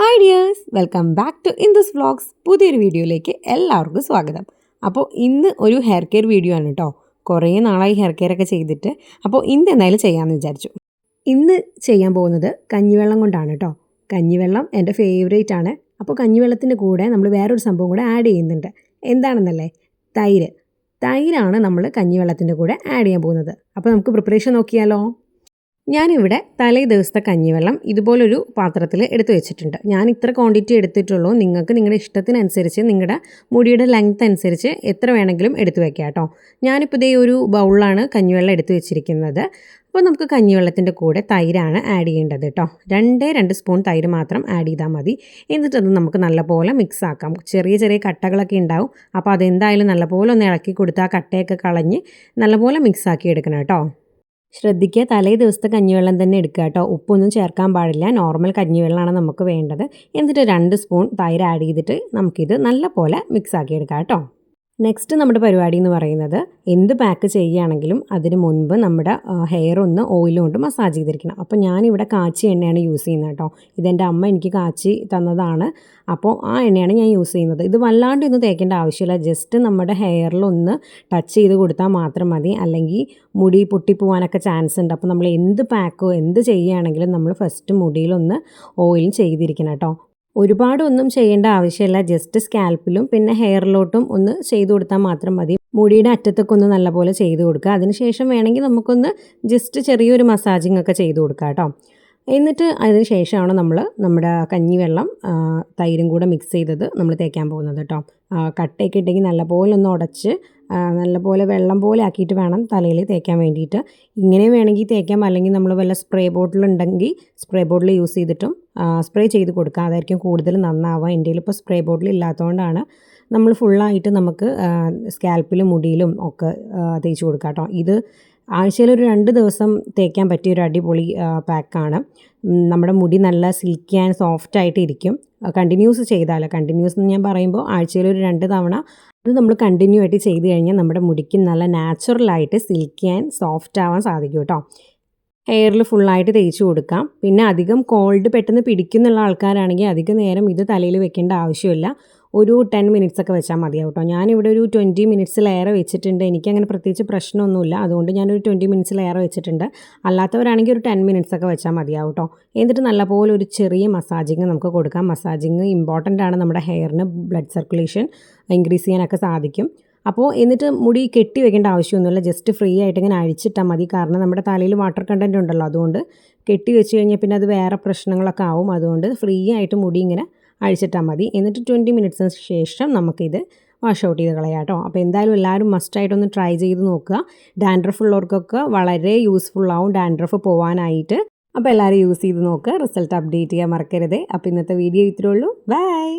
Hi dears welcome back to in this vlogs പുതിയൊരു വീഡിയോയിലേക്ക് എല്ലാവർക്കും സ്വാഗതം. അപ്പോൾ ഇന്ന് ഒരു ഹെയർ കെയർ വീഡിയോ ആണ് കേട്ടോ കുറേ നാളായി ഹെയർ കെയർ ഒക്കെ ചെയ്തിട്ട്. അപ്പോൾ ഇന്ന് എന്തായാലും ചെയ്യാമെന്ന് വിചാരിച്ചു. ഇന്ന് ചെയ്യാൻ പോകുന്നത് കഞ്ഞിവെള്ളം കൊണ്ടാണ് കേട്ടോ കഞ്ഞിവെള്ളം എന്റെ ഫേവറേറ്റ് ആണ്. അപ്പോൾ കഞ്ഞിവെള്ളത്തിന്റെ കൂടെ നമ്മൾ വേറൊരു സംഭവം കൂടെ ആഡ് ചെയ്യുന്നുണ്ട്. എന്താണെന്നല്ലേ? തൈര്. തൈരാണ് നമ്മൾ കഞ്ഞിവെള്ളത്തിന്റെ കൂടെ ആഡ് ചെയ്യാൻ പോകുന്നത്. അപ്പോൾ നമുക്ക് പ്രിപ്പറേഷൻ നോക്കിയാലോ? ഞാനിവിടെ തലേ ദിവസത്തെ കഞ്ഞിവെള്ളം ഇതുപോലൊരു പാത്രത്തിൽ എടുത്തു വെച്ചിട്ടുണ്ട്. ഞാൻ ഇത്ര ക്വാണ്ടിറ്റി എടുത്തിട്ടുള്ളൂ. നിങ്ങൾക്ക് നിങ്ങളുടെ ഇഷ്ടത്തിനനുസരിച്ച് നിങ്ങളുടെ മുടിയുടെ ലെങ്ത് അനുസരിച്ച് എത്ര വേണമെങ്കിലും എടുത്തു വെക്കാം കേട്ടോ. ഞാനിപ്പോൾ ഇതേ ഒരു ബൗളാണ് കഞ്ഞിവെള്ളം എടുത്തു വെച്ചിരിക്കുന്നത്. അപ്പോൾ നമുക്ക് കഞ്ഞിവെള്ളത്തിന്റെ കൂടെ തൈരാണ് ആഡ് ചെയ്യേണ്ടത് കേട്ടോ. രണ്ടേ രണ്ട് സ്പൂൺ തൈര് മാത്രം ആഡ് ചെയ്താൽ മതി. എന്നിട്ടത് നമുക്ക് നല്ലപോലെ മിക്സ് ആക്കാം. ചെറിയ ചെറിയ കട്ടകളൊക്കെ ഉണ്ടാവും. അപ്പോൾ അതെന്തായാലും നല്ലപോലെ ഒന്ന് ഇളക്കി കൊടുത്ത് ആ കട്ടയൊക്കെ കളഞ്ഞ് നല്ലപോലെ മിക്സ് ആക്കി എടുക്കണം കേട്ടോ. ശ്രദ്ധിക്കുക. തലേ ദിവസത്തെ കഞ്ഞിവെള്ളം തന്നെ എടുക്കുക കേട്ടോ. ഉപ്പൊന്നും ചേർക്കാൻ പാടില്ല. നോർമൽ കഞ്ഞിവെള്ളമാണ് നമുക്ക് വേണ്ടത്. എന്നിട്ട് രണ്ട് സ്പൂൺ തൈര് ആഡ് ചെയ്തിട്ട് നമുക്കിത് നല്ല പോലെ മിക്സ് ആക്കി എടുക്കാം കേട്ടോ. നെക്സ്റ്റ് നമ്മുടെ പരിപാടി എന്ന് പറയുന്നത് എന്ത് പാക്ക് ചെയ്യുകയാണെങ്കിലും അതിന് മുൻപ് നമ്മുടെ ഹെയർ ഒന്ന് ഓയിൽ കൊണ്ട് മസാജ് ചെയ്തിരിക്കണം. അപ്പോൾ ഞാനിവിടെ കാച്ചി എണ്ണയാണ് യൂസ് ചെയ്യുന്നത് കേട്ടോ. ഇതെന്റെ അമ്മ എനിക്ക് കാച്ചി തന്നതാണ്. അപ്പോൾ ആ എണ്ണയാണ് ഞാൻ യൂസ് ചെയ്യുന്നത്. ഇത് വല്ലാണ്ട് ഒന്നും തേക്കേണ്ട ആവശ്യമില്ല. ജസ്റ്റ് നമ്മുടെ ഹെയറിലൊന്ന് ടച്ച് ചെയ്ത് കൊടുത്താൽ മാത്രം മതി. അല്ലെങ്കിൽ മുടി പൊട്ടിപ്പോവാനൊക്കെ ചാൻസ് ഉണ്ട്. അപ്പോൾ നമ്മൾ എന്ത് പാക്കോ എന്ത് ചെയ്യുകയാണെങ്കിലും നമ്മൾ ഫസ്റ്റ് മുടിയിലൊന്ന് ഓയിൽ ചെയ്തിരിക്കണം കേട്ടോ. ഒരുപാടൊന്നും ചെയ്യേണ്ട ആവശ്യമില്ല. ജസ്റ്റ് സ്കാൽപ്പിലും പിന്നെ ഹെയറിലോട്ടും ഒന്ന് ചെയ്തു കൊടുത്താൽ മാത്രം മതി. മുടിയുടെ അറ്റത്തൊക്കെ ഒന്ന് നല്ലപോലെ ചെയ്തു കൊടുക്കുക. അതിനുശേഷം വേണമെങ്കിൽ നമുക്കൊന്ന് ജസ്റ്റ് ചെറിയൊരു മസാജിങ് ഒക്കെ ചെയ്തു കൊടുക്കാം കേട്ടോ. എന്നിട്ട് അതിന് ശേഷമാണ് നമ്മൾ നമ്മുടെ കഞ്ഞിവെള്ളം തൈരും കൂടെ മിക്സ് ചെയ്തത് നമ്മൾ തേക്കാൻ പോകുന്നത് കേട്ടോ. കട്ടയൊക്കെ ഇട്ടെങ്കിൽ നല്ലപോലെ ഒന്ന് ഉടച്ച് നല്ലപോലെ വെള്ളം പോലെ ആക്കിയിട്ട് വേണം തലയിൽ തേക്കാൻ വേണ്ടിയിട്ട്. ഇങ്ങനെ വേണമെങ്കിൽ തേക്കാം. അല്ലെങ്കിൽ നമ്മൾ വല്ല സ്പ്രേ ബോട്ടിൽ ഉണ്ടെങ്കിൽ സ്പ്രേ ബോട്ടിൽ യൂസ് ചെയ്തിട്ടും സ്പ്രേ ചെയ്ത് കൊടുക്കുക അതായിരിക്കും കൂടുതൽ നന്നാവുക. ഇന്ത്യയിൽ ഇപ്പോൾ സ്പ്രേ ബോട്ടിൽ ഇല്ലാത്തതുകൊണ്ടാണ് നമ്മൾ ഫുള്ളായിട്ട് നമുക്ക് സ്കാൽപ്പിലും മുടിയിലും ഒക്കെ തേച്ച് കൊടുക്കാം കേട്ടോ. ഇത് ആഴ്ചയിൽ ഒരു രണ്ട് ദിവസം തേക്കാൻ പറ്റിയ ഒരു അടിപൊളി പാക്കാണ് നമ്മുടെ മുടി നല്ല സിൽക്കി ആൻഡ് സോഫ്റ്റ് ആയിട്ട് ഇരിക്കും. കണ്ടിന്യൂസ് ചെയ്താൽ കണ്ടിന്യൂസ് എന്ന് ഞാൻ പറയുമ്പോൾ ആഴ്ചയിൽ ഒരു രണ്ട് തവണ അത് നമ്മൾ കണ്ടിന്യൂ ആയിട്ട് ചെയ്ത് കഴിഞ്ഞാൽ നമ്മുടെ മുടിക്ക് നല്ല നാച്ചുറലായിട്ട് സിൽക്കി ആൻഡ് സോഫ്റ്റ് ആവാൻ സാധിക്കും കേട്ടോ. ഹെയറിൽ ഫുള്ളായിട്ട് തേച്ച് കൊടുക്കാം. പിന്നെ അധികം കോൾഡ് പെട്ടെന്ന് പിടിക്കുന്നുള്ള ആൾക്കാരാണെങ്കിൽ അധികം നേരം ഇത് തലയിൽ വെക്കേണ്ട ആവശ്യമില്ല. ഒരു ടെൻ മിനിറ്റ്സ് ഒക്കെ വെച്ചാൽ മതിയാവും കേട്ടോ. ഞാനിവിടെ ഒരു ട്വന്റി മിനിറ്റ്സിലേറെ വെച്ചിട്ടുണ്ട്. എനിക്കങ്ങനെ പ്രത്യേകിച്ച് പ്രശ്നമൊന്നുമില്ല. അതുകൊണ്ട് ഞാനൊരു ട്വന്റി മിനിറ്റ്സിലേറെ വെച്ചിട്ടുണ്ട്. അല്ലാത്തവരാണെങ്കിൽ ഒരു ടെൻ മിനിറ്റ്സ് ഒക്കെ വെച്ചാൽ മതിയാവും കേട്ടോ. എന്നിട്ട് നല്ലപോലെ ഒരു ചെറിയ മസാജിങ് നമുക്ക് കൊടുക്കാം. മസാജിങ് ഇമ്പോർട്ടന്റ് ആണ് നമ്മുടെ ഹെയറിന് ബ്ലഡ് സർക്കുലേഷൻ ഇൻക്രീസ് ചെയ്യാനൊക്കെ സാധിക്കും. അപ്പോൾ എന്നിട്ട് മുടി കെട്ടി വെക്കേണ്ട ആവശ്യമൊന്നുമില്ല. ജസ്റ്റ് ഫ്രീ ആയിട്ട് ഇങ്ങനെ അഴിച്ചിട്ടാൽ മതി. കാരണം നമ്മുടെ തലയിൽ വാട്ടർ കണ്ടന്റ് ഉണ്ടല്ലോ. അതുകൊണ്ട് കെട്ടി വെച്ച് കഴിഞ്ഞാൽ പിന്നെ അത് വേറെ പ്രശ്നങ്ങളൊക്കെ ആവും. അതുകൊണ്ട് ഫ്രീ ആയിട്ട് മുടി ഇങ്ങനെ അഴിച്ചിട്ടാൽ മതി. എന്നിട്ട് ട്വന്റി മിനിറ്റ്സിന് ശേഷം നമുക്കിത് വാഷ് ഔട്ട് ചെയ്ത് കളയാം കേട്ടോ. അപ്പോൾ എന്തായാലും എല്ലാവരും മസ്റ്റായിട്ടൊന്ന് ട്രൈ ചെയ്ത് നോക്കുക. ഡാൻഡ്രഫ് ഉള്ളവർക്കൊക്കെ വളരെ യൂസ്ഫുൾ ആവും ഡാൻഡ്രഫ് പോകാനായിട്ട് അപ്പോൾ എല്ലാവരും യൂസ് ചെയ്ത് നോക്കുക റിസൾട്ട് അപ്ഡേറ്റ് ചെയ്യാൻ മറക്കരുത്. അപ്പോൾ ഇന്നത്തെ വീഡിയോ ഇത്രയേ ഉള്ളൂ. ബൈ